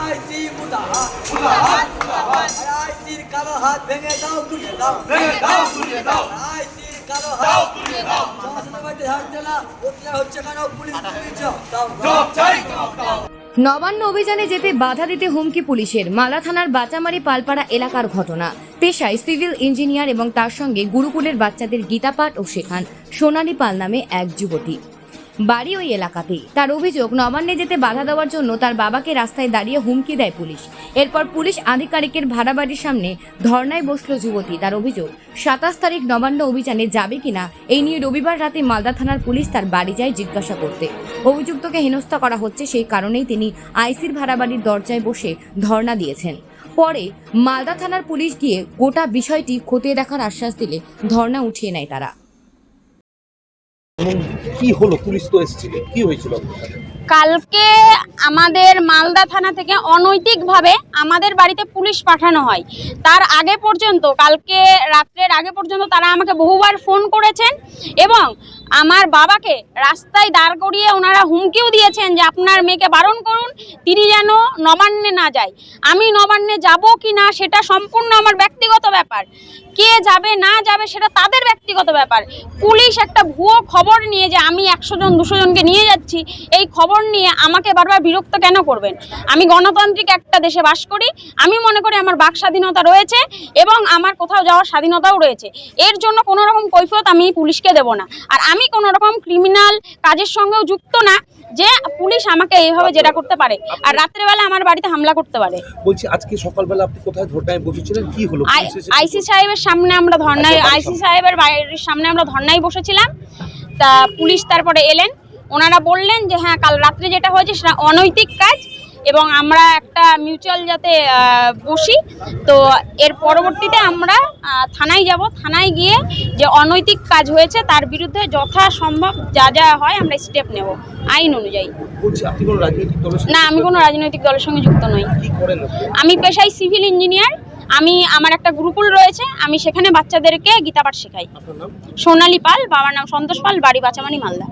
আইসি আইসির কালো হাত ভেঙে দাও তুলে দাও ভেঙে দাও তুলে দাও আইসির কালো হাত তুলে দাও নবান্ন অভিযানে যেতে বাধা দিতে হুমকি পুলিশের। মালা থানার বাচামারি পালপাড়া এলাকার ঘটনা। পেশায় সিভিল ইঞ্জিনিয়ার এবং তার সঙ্গে গুরুকুলের বাচ্চাদের গীতাপাঠ ও শেখান। সোনালী পাল নামে এক যুবতী। বাড়ি ওই এলাকাতেই। তার অভিযোগ, নবান্নে যেতে বাধা দেওয়ার জন্য তার বাবাকে রাস্তায় দাঁড়িয়ে হুমকি দেয় পুলিশ। এরপর পুলিশ আধিকারিকের ভাড়া বাড়ির সামনে ধর্নায় বসল যুবতী। তার অভিযোগ, সাতাশ তারিখ নবান্ন অভিযানে যাবে কিনা, এই নিয়ে রবিবার রাতে মালদা থানার পুলিশ তার বাড়ি যায় জিজ্ঞাসা করতে। অভিযুক্তকে হেনস্থা করা হচ্ছে, সেই কারণেই তিনি আইসির ভাড়া বাড়ির দরজায় বসে ধর্ণা দিয়েছেন। পরে মালদা থানার পুলিশ গিয়ে গোটা বিষয়টি খতিয়ে দেখার আশ্বাস দিলে ধর্ণা উঠিয়ে নেয় তারা। কি হলো? পুলিশ তো এসেছিল কি হয়েছিল? কালকে আমাদের মালদা থানা থেকে অনৈতিকভাবে আমাদের বাড়িতে পুলিশ পাঠানো হয়। তার আগে পর্যন্ত, কালকে রাত্রের আগে পর্যন্ত তারা আমাকে বহুবার ফোন করেছেন এবং আমার বাবাকে রাস্তায় দাঁড় করিয়ে ওনারা হুমকিও দিয়েছেন যে আপনার মেয়েকে বারণ করুন। তিনি যেন নবান্নে না যায়। আমি নবান্নে যাব কি না সেটা সম্পূর্ণ আমার ব্যক্তিগত ব্যাপার। কে যাবে, না যাবে সেটা তাদের ব্যক্তিগত ব্যাপার। পুলিশ একটা ভুয়ো খবর নিয়ে যে আমি একশো জন, দুশো জনকে নিয়ে যাচ্ছি, এই খবর নিয়ে আমাকে বারবার বিরক্ত কেন করবেন? আমি গণতান্ত্রিক একটা দেশে বাস করি, আমি মনে করি আমার বাক স্বাধীনতা রয়েছে এবং আমার কোথাও যাওয়ার স্বাধীনতাও রয়েছে। এর জন্য কোনো রকম কৈফিয়ত আমি পুলিশকে দেব না। আর আমি কোনো রকম ক্রিমিনাল কাজের সঙ্গেও যুক্ত না যে পুলিশ আমাকে এইভাবে যেটা করতে পারে। আর রাত্রেবেলা আমার বাড়িতে হামলা করতে পারে। বলছি আজকে সকালবেলা আপনি কোথায় ধর্নায় বসেছিলেন? কি হলো? আইসি সাহেবের সামনে আমরা ধর্নায় আচ্ছা, আইসি সাহেবের বাড়ির সামনে আমরা ধর্নায় বসেছিলাম। তা পুলিশ তারপরে এলেন। ওনারা বললেন যে হ্যাঁ কাল রাত্রে যেটা হয়েছে সেটা অনৈতিক কাজ। এবং আমরা একটা মিউচুয়াল যাতে বসি। তো এর পরবর্তীতে আমরা থানায় যাব। থানায় গিয়ে যে অনৈতিক কাজ হয়েছে তার বিরুদ্ধে যথাসম্ভব যা যা হয় আমরা স্টেপ নেব আইন অনুযায়ী। না আমি কোনো রাজনৈতিক দলের সঙ্গে যুক্ত নই? আমি পেশায় সিভিল ইঞ্জিনিয়ার আমি আমার একটা গুরুকুল রয়েছে আমি সেখানে বাচ্চাদেরকে গীতাপাঠ শেখাই। সোনালী পাল বাবার নাম সন্তোষ পাল বাড়ি বাঁচামানি মালদা।